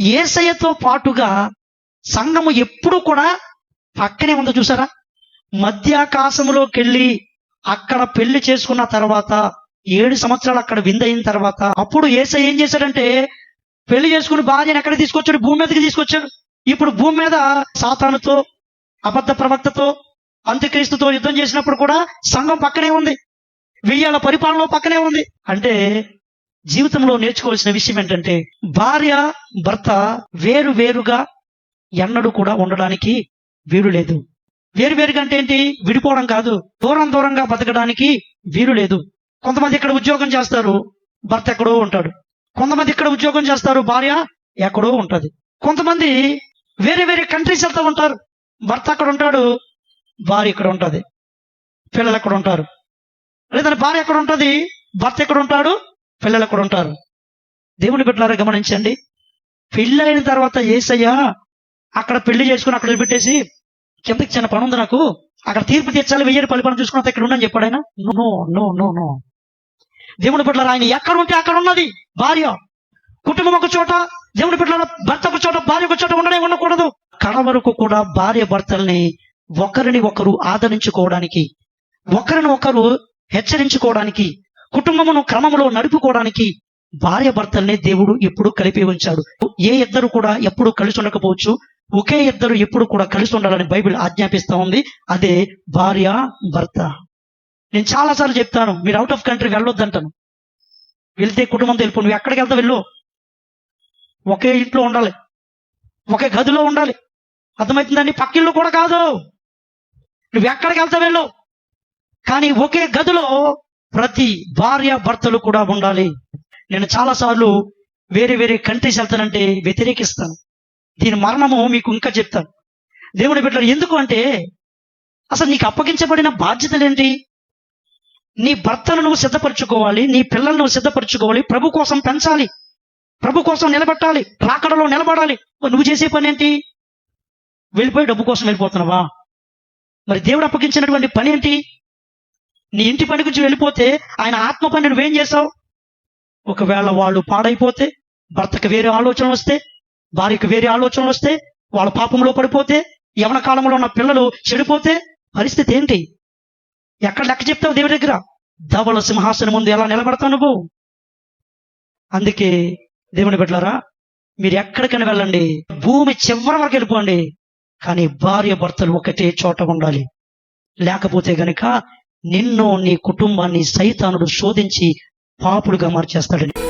ఏసయ్యతో పాటుగా సంఘము ఎప్పుడు కూడా పక్కనే ఉందో చూసారా? మధ్యాకాశములోకి వెళ్ళి అక్కడ పెళ్ళి చేసుకున్న తర్వాత ఏడు సంవత్సరాలు అక్కడ విందయిన తర్వాత అప్పుడు ఏసై ఏం చేశాడంటే పెళ్ళి చేసుకుని భార్యను ఎక్కడ తీసుకొచ్చాడు? భూమి మీదకి తీసుకొచ్చాడు. ఇప్పుడు భూమి మీద సాతానుతో అబద్ధ ప్రవక్తతో అంత్యక్రీస్తుతో యుద్ధం చేసినప్పుడు కూడా సంఘం పక్కనే ఉంది. వెయ్యాల పరిపాలన పక్కనే ఉంది. అంటే జీవితంలో నేర్చుకోవాల్సిన విషయం ఏంటంటే భార్య భర్త వేరు వేరుగా ఎన్నడూ కూడా ఉండడానికి వీలు లేదు. వేరు వేరుగా అంటే ఏంటి? విడిపోవడం కాదు. దూరం దూరంగా బతకడానికి వీలు లేదు. కొంతమంది ఇక్కడ ఉద్యోగం చేస్తారు భర్త ఎక్కడో ఉంటాడు. కొంతమంది ఇక్కడ ఉద్యోగం చేస్తారు భార్య ఎక్కడో ఉంటుంది. కొంతమంది వేరే వేరే కంట్రీస్ వెళ్తూ ఉంటారు. భర్త అక్కడ ఉంటాడు భార్య ఇక్కడ ఉంటుంది. పిల్లలు ఎక్కడ ఉంటారు? లేదంటే భార్య ఎక్కడ ఉంటుంది? భర్త ఎక్కడ ఉంటాడు? పిల్లలు కూడా ఉంటారు. దేవుని బిడ్డలారా గమనించండి. పెళ్ళి అయిన తర్వాత ఏసయ్యా అక్కడ పెళ్ళి చేసుకుని అక్కడ పెట్టేసి కిందకి చిన్న పని ఉంది నాకు. అక్కడ తీర్పు తీర్చాలి వెయ్యి పని పని చూసుకున్న ఇక్కడ ఉండని చెప్పాడు ఆయన. నో నో నో నో దేవుని బిడ్డలారా ఆయన ఎక్కడ ఉంటే అక్కడ ఉన్నది భార్య కుటుంబం ఒక చోట దేవుని బిడ్డల భర్త ఒక చోట భార్య ఒక చోట ఉండనే ఉండకూడదు. కడ వరకు కూడా భార్య భర్తల్ని ఒకరిని ఒకరు ఆదరించుకోవడానికి ఒకరిని ఒకరు హెచ్చరించుకోవడానికి కుటుంబమును క్రమములో నడుపుకోవడానికి భార్య భర్తల్నే దేవుడు ఎప్పుడు కలిపి ఉంచాడు. ఏ ఇద్దరు కూడా ఎప్పుడు కలిసి ఉండకపోవచ్చు. ఒకే ఇద్దరు ఎప్పుడు కూడా కలిసి ఉండాలని బైబిల్ ఆజ్ఞాపిస్తా ఉంది. అదే భార్య భర్త. నేను చాలాసార్లు చెప్తాను మీరు అవుట్ ఆఫ్ కంట్రీ వెళ్ళొద్దంటాను. వెళ్తే కుటుంబంతో వెళ్ళిపో నువ్వు ఎక్కడికి వెళ్తా వెళ్ళు. ఒకే ఇంట్లో ఉండాలి. ఒకే గదిలో ఉండాలి. అర్థమవుతుందండి? పక్కిళ్ళు కూడా కాదు. నువ్వు ఎక్కడికి వెళ్తా వెళ్ళు. కానీ ఒకే గదిలో ప్రతి భార్య భర్తలు కూడా ఉండాలి. నేను చాలాసార్లు వేరే వేరే కంట్రీస్ వెళ్తానంటే వ్యతిరేకిస్తాను. దీని మరణము మీకు ఇంకా చెప్తాను. దేవుని బిడ్డలు ఎందుకు అంటే అసలు నీకు అప్పగించబడిన బాధ్యతలేంటి నీ భర్తను నువ్వు సిద్ధపరచుకోవాలి నీ పిల్లలను నువ్వు సిద్ధపరచుకోవాలి ప్రభు కోసం పెంచాలి ప్రభు కోసం నిలబెట్టాలి రాకడలో నిలబడాలి. నువ్వు చేసే పని ఏంటి? వెళ్ళిపోయి డబ్బు కోసం వెళ్ళిపోతున్నావా? మరి దేవుడు అప్పగించినటువంటి పని ఏంటి? నీ ఇంటి పని గురించి వెళ్ళిపోతే ఆయన ఆత్మ పని నువ్వేం చేసావు ఒకవేళ వాళ్ళు పాడైపోతే భర్తకు వేరే ఆలోచనలు వస్తే భార్యకు వేరే ఆలోచనలు వస్తే వాళ్ళ పాపంలో పడిపోతే యవన కాలంలో ఉన్న పిల్లలు చెడిపోతే పరిస్థితి ఏంటి? ఎక్కడ లెక్క చెప్తావు దేవుడి దగ్గర? ధవల సింహాసనం ముందు ఎలా నిలబడతావు నువ్వు? అందుకే దేవుని బిడ్డలారా మీరు ఎక్కడికైనా వెళ్ళండి. భూమి చివరి వరకు వెళ్ళిపోండి. కానీ భార్య భర్తలు ఒకటే చోట ఉండాలి. లేకపోతే గనుక నిన్ను నీ కుటుంబాన్ని సైతానుడు శోధించి పాపుడుగా మార్చేస్తాడని